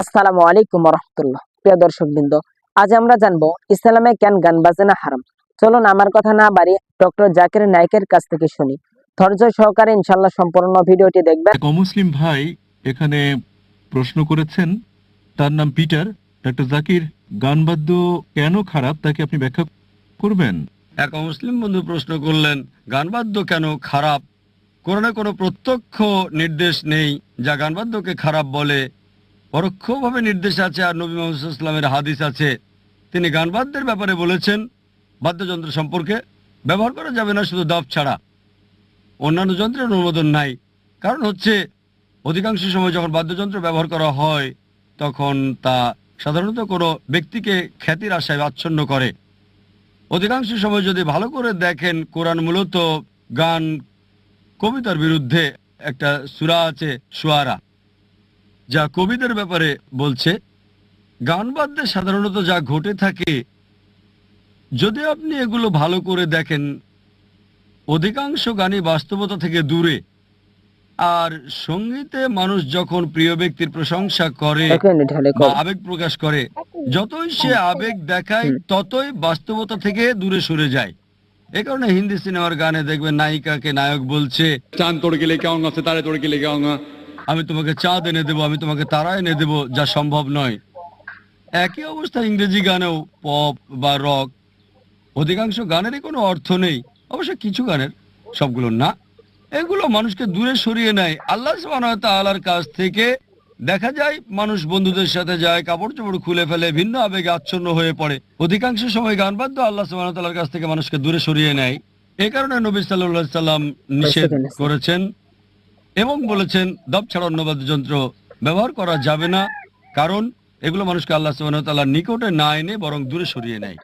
আসসালামু আলাইকুম রহমতুল্লাহ প্রিয় দর্শক বৃন্দ আজ আমরা জানব ইসলামে কেন গান বাজনা হারাম। চলুন আমার কথা না বাড়িয়ে ডক্টর জাকির নাইকের কাছ থেকে শুনি। ধৈর্য সহকারে ইনশাল্লাহ সম্পূর্ণ ভিডিওটি দেখবেন। এক অমুসলিম ভাই এখানে প্রশ্ন করেছেন তার নাম পিটার ডক্টর জাকির গান বাদ্য কেন খারাপ তাকে আপনি ব্যাখ্যা করবেন? এক মুসলিম বন্ধু প্রশ্ন করলেন গান বাদ্য কেন খারাপ? কোনো না কোনো প্রত্যক্ষ নির্দেশ নেই যা গানবাদ্যকে খারাপ বলে। পরোক্ষভাবে নির্দেশ আছে, আর নবী মোহাম্মদ ইসলামের হাদিস আছে। তিনি গানবাদ্যের ব্যাপারে বলেছেন, বাদ্যযন্ত্র সম্পর্কে ব্যবহার করা যাবে না, শুধু দাব ছাড়া। অন্যান্য যন্ত্রের অনুমোদন নাই। কারণ হচ্ছে, অধিকাংশ সময় যখন বাদ্যযন্ত্র ব্যবহার করা হয়, তখন তা সাধারণত কোনো ব্যক্তিকে খ্যাতির আশায় আচ্ছন্ন করে। অধিকাংশ সময় যদি ভালো করে দেখেন, কোরআন মূলত গান, কবিতার বিরুদ্ধে একটা সুরা আছে, সুয়ারা। যা কবিদের ব্যাপারে বলছে গানবাদ্যে সাধারণত যা ঘটে থাকে যদি আপনি এগুলো ভালো করে দেখেন অধিকাংশ গানই বাস্তবতা থেকে দূরে। আর সঙ্গীতে মানুষ যখন প্রিয় ব্যক্তির প্রশংসা করে আবেগ প্রকাশ করে যতই সে আবেগ দেখায় ততই বাস্তবতা থেকে দূরে সরে যায়। এ কারণে হিন্দি সিনেমার গানে দেখবেন নায়িকাকে নায়ক বলছে চাঁদ তোড়কে লেখা তারে তোড়কে লেখা আমি তোমাকে চাঁদ এনে দেবো আমি তোমাকে তারা এনে দেবো যা সম্ভব নয়। একই অবস্থা ইংরেজি গানেও পপ বা রক অধিকাংশ গানেরই কোনো অর্থ নেই। অবশ্য কিছু গানের সবগুলো না। এগুলো মানুষকে দূরে সরিয়ে নেয়। আল্লাহ তাআলার কাছ থেকে দেখা যায় মানুষ বন্ধুদের সাথে যায় কাপড় চোপড় খুলে ফেলে ভিন্ন আবেগে আচ্ছন্ন হয়ে পড়ে। অধিকাংশ সময় গান বাদ্য আল্লাহ তাআলার কাছ থেকে মানুষকে দূরে সরিয়ে নেয়। এই কারণে নবী সাল্লাল্লাহু সাল্লাম নিষেধ করেছেন এবং বলেছেন দব ছাড়া অন্য বাদ্যযন্ত্র ব্যবহার করা যাবে না, কারণ এগুলো মানুষকে আল্লাহ সুবাহ ওয়া তাআলার নিকটে না এনে বরং দূরে সরিয়ে নেয়।